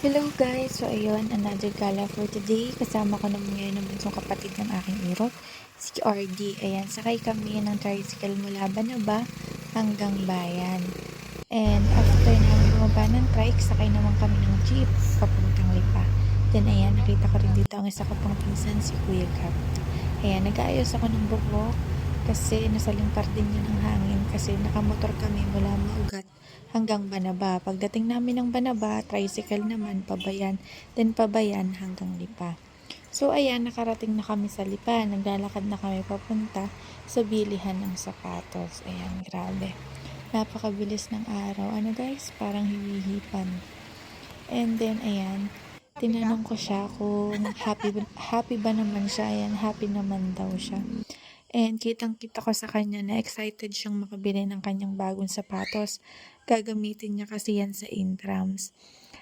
Hello guys! So ayun, another gala for today. Kasama ko naman ngayon ang bunsong kapatid ng aking irot, si RD. Ayan, sakay kami ng tricycle mula Banaba hanggang Bayan. And after namin bumaba ng trike, sakay naman kami ng jeep papuntang Lipa. Then ayan, nakita ko rin dito ang isa ko pang pinsan, si Kuya Gab. Ayan, nag-aayos ako ng buhok kasi nasalimpar din yun ng hangin kasi nakamotor kami mula Maugat hanggang Banaba. Pagdating namin ng Banaba, tricycle naman, pabayan, then pabayan hanggang Lipa. So ayan, nakarating na kami sa Lipa. Naglalakad na kami papunta sa bilihan ng sapatos. Ayan, grabe. Napakabilis ng araw. Ano guys, parang hihihipan. And then, ayan, tinanong ko siya kung happy, happy ba naman siya. Ayan, happy naman daw siya. And kitang kita ko sa kanya na excited siyang makabili ng kanyang bagong sapatos. Gagamitin niya kasi yan sa intrams.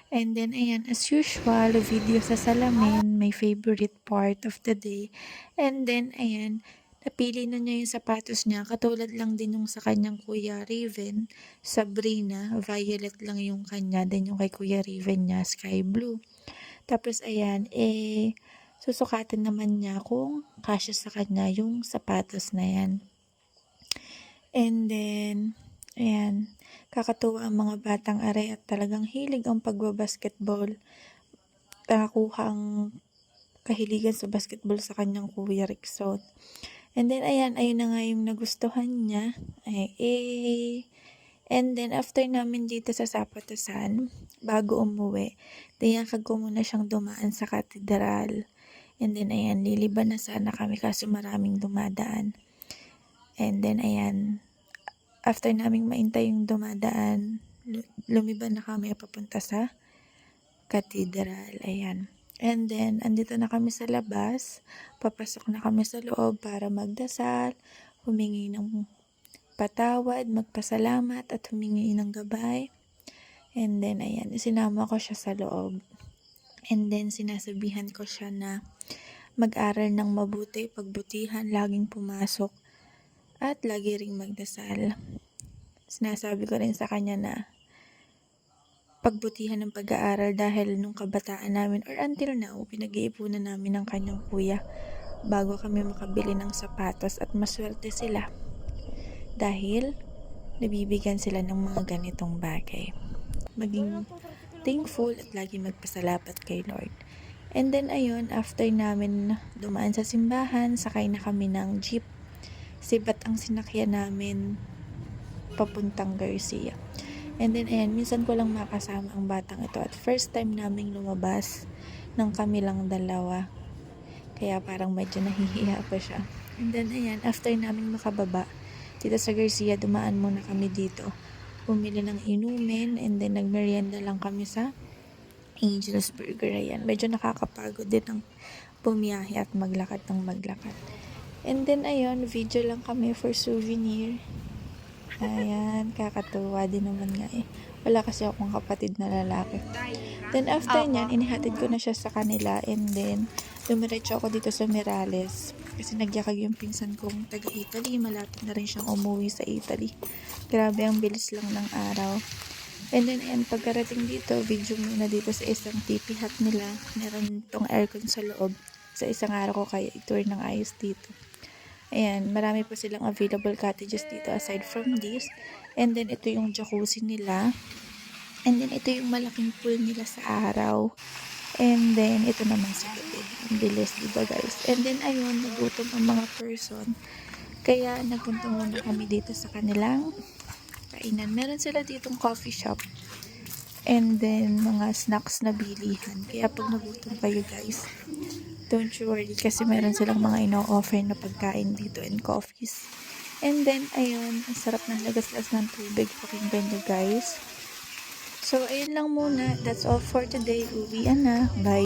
And then, ayan, as usual, video sa salamin, my favorite part of the day. And then, ayan, napili na niya yung sapatos niya. Katulad lang din yung sa kanyang kuya Raven, Sabrina, violet lang yung kanya. Then yung kay kuya Raven niya, sky blue. Tapos, ayan, eh, susukatan naman niya kung kasya sa kanya yung sapatos na yan. And then, ayan, kakatuwa ang mga batang aray at talagang hilig ang pagbabasketball. Nakakuha ang kahiligan sa basketball sa kanyang kuya Rickson. And then, ayan, ayun na nga yung nagustuhan niya. Ay, eh, And then, after namin dito sa Sapatasan, bago umuwi, tiyakag ko muna siyang dumaan sa katedral. And then, ayan, liliban na sana kami kaso maraming dumadaan. And then, ayan, after naming maintay yung dumadaan, lu- lumiban na kami papunta sa katedral. Ayan. And then, andito na kami sa labas. Papasok na kami sa loob para magdasal, humingi ng patawad, magpasalamat at humingi ng gabay. And then, ayan, sinama ko siya sa loob. And then, sinasabihan ko siya na mag-aral ng mabuti, pagbutihan, laging pumasok, at lagi ring magdasal. Sinasabi ko rin sa kanya na pagbutihan ng pag-aaral dahil nung kabataan namin or until now, pinag-iipunan namin ng kanyang kuya bago kami makabili ng sapatos at maswerte sila dahil nabibigyan sila ng mga ganitong bagay. Maging thankful at lagi magpasalamat kay Lord. And then ayun, after namin dumaan sa simbahan, sakay na kami ng jeep. Sibat ang sinakyan namin papuntang Garcia. And then ayan, minsan ko lang makasama ang batang ito at first time naming lumabas ng kami lang dalawa. Kaya parang medyo nahihiya pa siya. And then ayan, after namin makababa, dito sa Garcia, dumaan muna kami dito. Bumili ng inumin and then nagmerienda lang kami sa Angel's Burger. Ayan, medyo nakakapagod din ang bumiyahe at maglakad ng maglakad. And then ayun, video lang kami for souvenir. Ayan, kakatuwa din naman nga eh. Wala kasi akong kapatid na lalaki. Then after nyan, inihatid ko na siya sa kanila and then dumiretso ako dito sa Mirales kasi nagyakag yung pinsan kong taga Italy. Malapit na rin siyang umuwi sa Italy. Grabe, ang bilis lang ng araw. And then, ayan, pagkarating dito, video muna dito sa isang tipi hut nila. Meron tong aircon sa loob. Sa isang araw ko kaya i-tour ng ayos dito. Ayan, marami pa silang available cottages dito aside from this. And then, ito yung jacuzzi nila. And then, ito yung malaking pool nila sa araw. And then, ito naman sa gabi. Ang bilis, di ba guys? And then, ayun, nagutom ang mga person. Kaya, nagpunta muna kami dito sa kanilang kainan. Meron sila ditong coffee shop. And then, mga snacks na bilihan. Kaya, pag nagutom kayo guys, don't you worry kasi meron silang mga ino-offer na pagkain dito and coffees. And then, ayun, ang sarap ng lagas-las ng tubig. Pakinggan nyo guys. So, ayun lang muna. That's all for today. Uwi na. Bye.